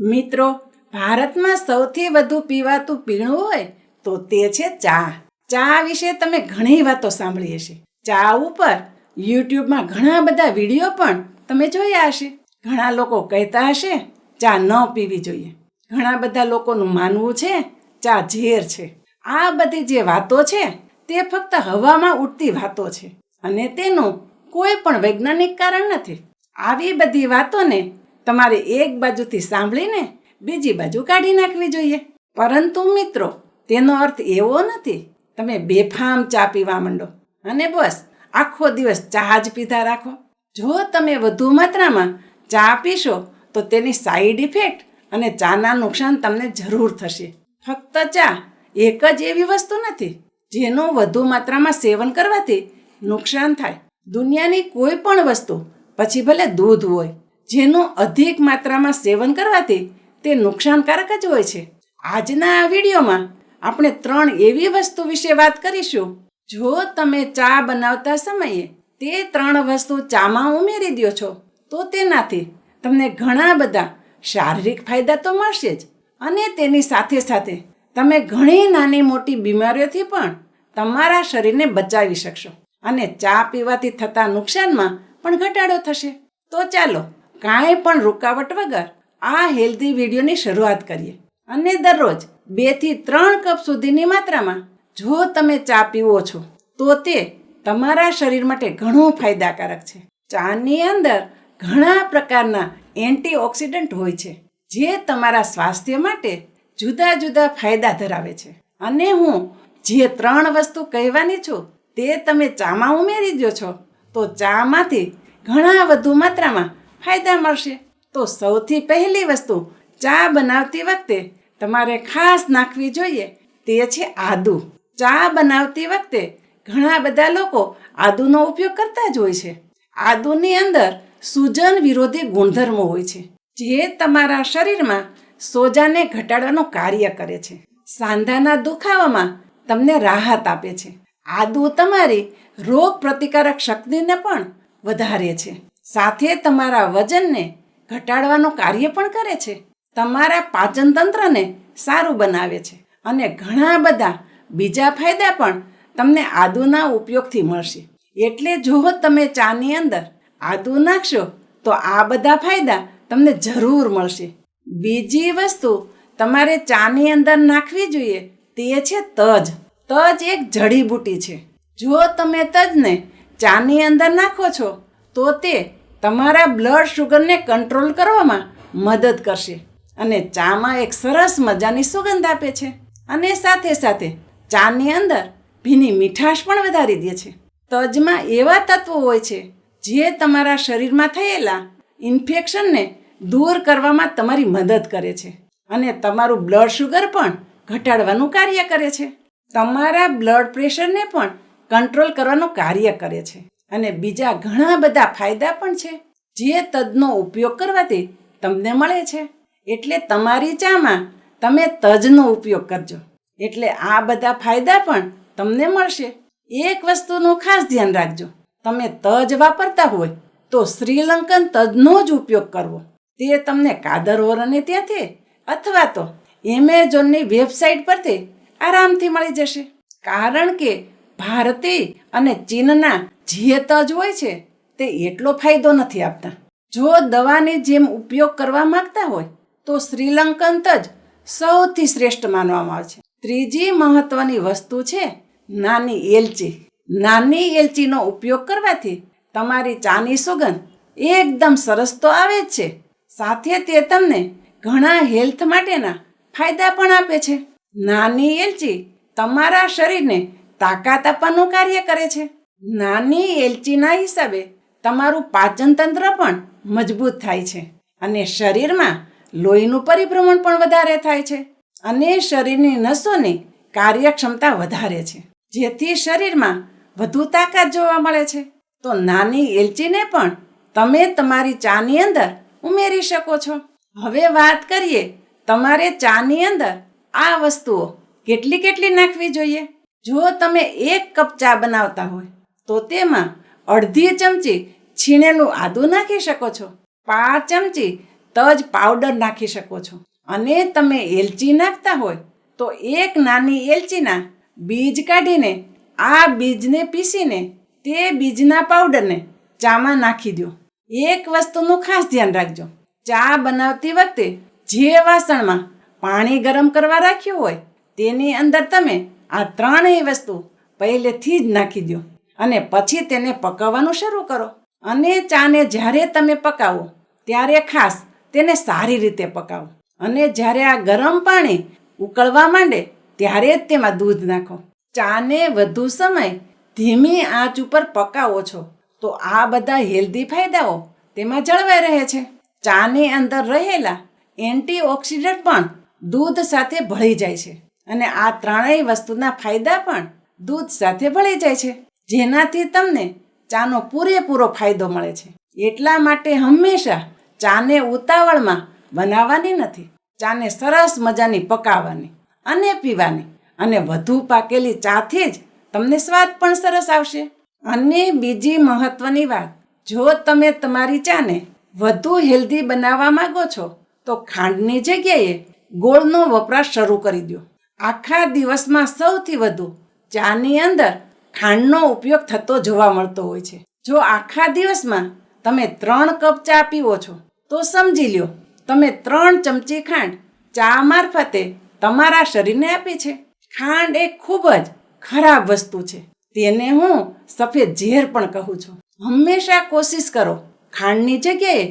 મિત્રો, ભારતમાં સૌથી વધુ પીવાતું પીણું હોય તો તે છે ચા. ચા વિશે તમે ઘણી વાતો સાંભળી હશે. ચા ઉપર યુટ્યુબમાં ઘણા બધા વીડિયો પણ તમે જોયા હશે. ઘણા લોકો કહેતા હશે, ચા ન પીવી જોઈએ. ઘણા બધા લોકોનું માનવું છે, ચા ઝેર છે. આ બધી જે વાતો છે, તે ફક્ત હવામાં ઉડતી વાતો છે. અને તેનું કોઈ પણ વૈજ્ઞાનિક કારણ નથી. આવી બધી વાતોને તમારે એક બાજુથી સાંભળીને બીજી બાજુ કાઢી નાખવી જોઈએ. પરંતુ મિત્રો, તેનો અર્થ એવો નથી. તમે બેફામ ચા પીવા માંડો. અને બસ, આખો દિવસ ચા જ પીધા રાખો. જો તમે વધુ માત્રામાં ચા પીશો, તો તેની સાઈડ ઇફેક્ટ અને ચાના નુકસાન તમને જરૂર થશે. ફક્ત ચા, એક જ એવી વસ્તુ નથી, જેનું વધુ માત્રામાં સેવન કરવાથી નુકસાન થાય. દુનિયાની કોઈ પણ વસ્તુ, પછી ભલે દૂધ હોય જેનું અધિક માત્રામાં સેવન કરવાથી તે નુકસાનકારક જ હોય છે. આજના આ વિડીયોમાં આપણે ત્રણ એવી વસ્તુ વિશે વાત કરીશું. જો તમે ચા બનાવતા સમયે તે ત્રણ વસ્તુ ચામાં ઉમેરી દો છો, તો તેનાથી તમને ઘણા બધા શારીરિક ફાયદા તો મળશે જ. અને તેની સાથે સાથે તમે ઘણી નાની મોટી બીમારીઓથી પણ તમારા શરીરને બચાવી શકશો. અને ચા પીવાથી થતા નુકસાનમાં પણ ઘટાડો થશે. તો ચાલો કાંઈ પણ રૂકાવટ વગર આ હેલ્ધી વિડીયોની શરૂઆત કરીએ. અને દરરોજ બેથી ત્રણ કપ સુધીની માત્રામાં જો તમે ચા પીવો છો, તો તે તમારા શરીર માટે ઘણું ફાયદાકારક છે. ચાની અંદર ઘણા પ્રકારના એન્ટીઓક્સિડન્ટ હોય છે, જે તમારા સ્વાસ્થ્ય માટે જુદા જુદા ફાયદા ધરાવે છે. અને હું જે ત્રણ વસ્તુ કહેવાની છું, તે તમે ચામાં ઉમેરી દો છો, તો ચામાંથી ઘણા વધુ માત્રામાં ફાયદા મળશે. તો સૌથી પહેલી વસ્તુ, ચા બનાવતી વખતે તમારે ખાસ નાખવી જોઈએ. તે છે આદુ. ચા બનાવતી વખતે ઘણા બધા લોકો આદુનો ઉપયોગ કરતા જ હોય છે. આદુની અંદર સૂજન વિરોધી ગુણધર્મો હોય છે, જે તમારા શરીરમાં સોજાને ઘટાડવાનું કાર્ય કરે છે. સાંધાના દુખાવામાં તમને રાહત આપે છે. આદુ તમારી રોગ પ્રતિકારક શક્તિને પણ વધારે છે. સાથે તમારા વજનને ઘટાડવાનું કાર્ય પણ કરે છે. તમારા પાચન તંત્રને સારું બનાવે છે અને ઘણા બધા બીજા ફાયદા પણ તમને આદુના ઉપયોગથી મળશે. એટલે જો તમે ચાની અંદર આદુ નાખશો તો આ બધા ફાયદા તમને જરૂર મળશે. બીજી વસ્તુ તમારે ચાની અંદર નાખવી જોઈએ તે છે તજ. તજ એક જડીબૂટી છે. જો તમે તજને ચાની અંદર નાખો છો તો તે તમારા બ્લડ શુગરને કંટ્રોલ કરવામાં મદદ કરશે અને ચામાં એક સરસ મજાની સુગંધ આપે છે. અને સાથે સાથે ચાની અંદર ભીની મીઠાશ પણ વધારી દે છે. તજમાં એવા તત્વો હોય છે જે તમારા શરીરમાં થયેલા ઇન્ફેક્શનને દૂર કરવામાં તમારી મદદ કરે છે અને તમારું બ્લડ શુગર પણ ઘટાડવાનું કાર્ય કરે છે. તમારા બ્લડ પ્રેશરને પણ કંટ્રોલ કરવાનું કાર્ય કરે છે. અને બીજા ઘણા બધા ફાયદા પણ છે. જે તજનો ઉપયોગ કરવાથી તમને મળે છે. એટલે તમારી ચામાં તમે તજનો ઉપયોગ કરજો. એટલે આ બધા ફાયદા પણ તમને મળશે. એક વસ્તુનું ખાસ ધ્યાન રાખજો. તમે તજ વાપરતા હોય તો શ્રીલંકન તજનો જ ઉપયોગ કરવો. તે તમને કાદરવર અને ત્યાંથી અથવા તો એમેઝોનની વેબસાઇટ પરથી આરામથી મળી જશે. કારણ કે ભારતીય અને ચીનના જે તજ હોય છે, તે એટલો ફાયદો નથી આપતા. જો દવાની જેમ ઉપયોગ કરવા માંગતા હોય, તો શ્રીલંકન જ સૌથી શ્રેષ્ઠ માનવામાં આવે છે. ત્રીજી મહત્વની વસ્તુ છે નાની એલચી. નાની એલચીનો ઉપયોગ કરવાથી તમારી ચાની સુગંધ એકદમ સરસ તો આવે જ છે, સાથે તે તમને ઘણા હેલ્થ માટેના ફાયદા પણ આપે છે. નાની એલચી તમારા શરીરને તાકાત આપવાનું કાર્ય કરે છે. નાની એલચીના હિસાબે તમારું પાચન તંત્ર પણ મજબૂત થાય છે અને શરીરમાં લોહીનું પરિભ્રમણ પણ વધારે થાય છે અને શરીરની નસોની કાર્યક્ષમતા વધારે છે. જેથી શરીરમાં વધુ તાકાત જોવા મળે છે. તો નાની એલચીને પણ તમે તમારી ચાની અંદર ઉમેરી શકો છો. હવે વાત કરીએ તમારે ચાની અંદર આ વસ્તુઓ કેટલી કેટલી નાખવી જોઈએ? જો તમે એક કપ ચા બનાવતા હોય, તો તેમાં અડધી ચમચી છીણેલું આદું નાખી શકો છો. પાંચ ચમચી તજ પાવડર નાખી શકો છો. અને તમે એલચી નાખતા હોય, તો એક નાની એલચીના બીજ કાઢીને આ બીજને પીસીને તે બીજના પાવડરને ચામાં નાખી દો. એક વસ્તુનું ખાસ ધ્યાન રાખજો. ચા બનાવતી વખતે જે વાસણમાં પાણી ગરમ કરવા રાખ્યું હોય, તેની અંદર તમે આ ત્રણેય વસ્તુ પહેલેથી જ નાખી દો અને પછી તેને પકાવવાનું શરૂ કરો. અને ચાને જ્યારે તમે પકાવો, ત્યારે ખાસ તેને સારી રીતે પકાવો. અને જ્યારે આ ગરમ પાણી ઉકળવા માંડે, ત્યારે જ તેમાં દૂધ નાખો. ચાને વધુ સમય ધીમી આંચ ઉપર પકાવો છો, તો આ બધા હેલ્ધી ફાયદાઓ તેમાં જળવાઈ રહે છે. ચાની અંદર રહેલા એન્ટીઓક્સિડન્ટ પણ દૂધ સાથે ભળી જાય છે. અને આ ત્રણેય વસ્તુના ફાયદા પણ દૂધ સાથે ભળી જાય છે, જેનાથી તમને ચાનો પૂરેપૂરો ફાયદો મળે છે. એટલા માટે હંમેશા ચાને ઉતાવળમાં બનાવવાની નથી, ચાને સરસ મજાની પકાવવાની અને પીવાની અને વધુ પાકેલી ચાથી જ તમને સ્વાદ પણ સરસ આવશે. અને બીજી મહત્વની વાત, જો તમે તમારી ચાને વધુ હેલ્ધી બનાવવા માગો છો, તો ખાંડની જગ્યાએ ગોળનો વપરાશ શરૂ કરી દો. આખા દિવસમાં સૌથી વધુ ચાની અંદર ખાંડનો ઉપયોગ થતો જોવા મળતો હોય છે. જો આખા દિવસમાં તમે ત્રણ કપ ચા પીવો છો, તો સમજી લ્યો, તમે ત્રણ ચમચી ખાંડ ચા મારફતે તમારા શરીરને આપી છે. ખાંડ એ ખૂબ જ ખરાબ વસ્તુ છે. તેને હું સફેદ ઝેર પણ કહું છું. હંમેશા કોશિશ કરો ખાંડની જગ્યાએ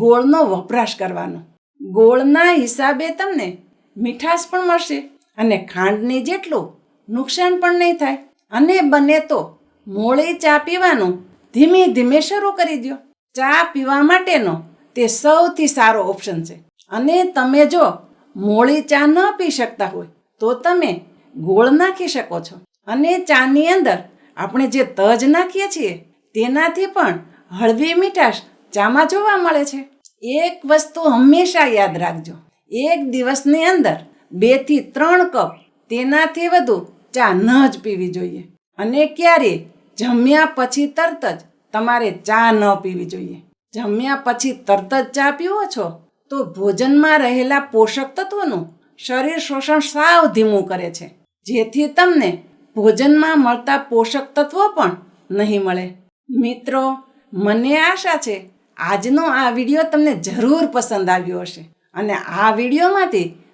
ગોળનો વપરાશ કરવાનો. ગોળના હિસાબે તમને મીઠાશ પણ મળશે. અને ખાંડની જેટલું નુકસાન પણ નહીં થાય. અને બને તો મોળી ચા પીવાનું ધીમે ધીમે શરૂ કરી દો ચા પીવા માટેનો તે સૌથી સારો ઓપ્શન છે. અને તમે જો મોળી ચા ન પી શકતા હોય, તો તમે ગોળ નાખી શકો છો. અને ચાની અંદર આપણે જે તજ નાખીએ છીએ, તેનાથી પણ હળવી મીઠાશ ચામાં જોવા મળે છે. એક વસ્તુ હંમેશા યાદ રાખજો. એક દિવસની અંદર બેથી ત્રણ કપ તેનાથી વધુ ચા ન જ પીવી જોઈએ. અને ક્યારે? જમ્યા પછી તરત જ તમારે ચા ન પીવી જોઈએ. જમ્યા પછી તરત જ ચા પીવો છો? તો ભોજનમાં રહેલા પોષક તત્વોનું શરીર શોષણ સાવ ધીમું કરે છે. જેથી તમને ભોજનમાં મળતા પોષક તત્વો પણ નહીં મળે. મિત્રો, મને આશા છે, આજનો આ વીડિયો તમને જરૂર પસંદ આવ્યો હશે. અને આ વિડીયોમાંથી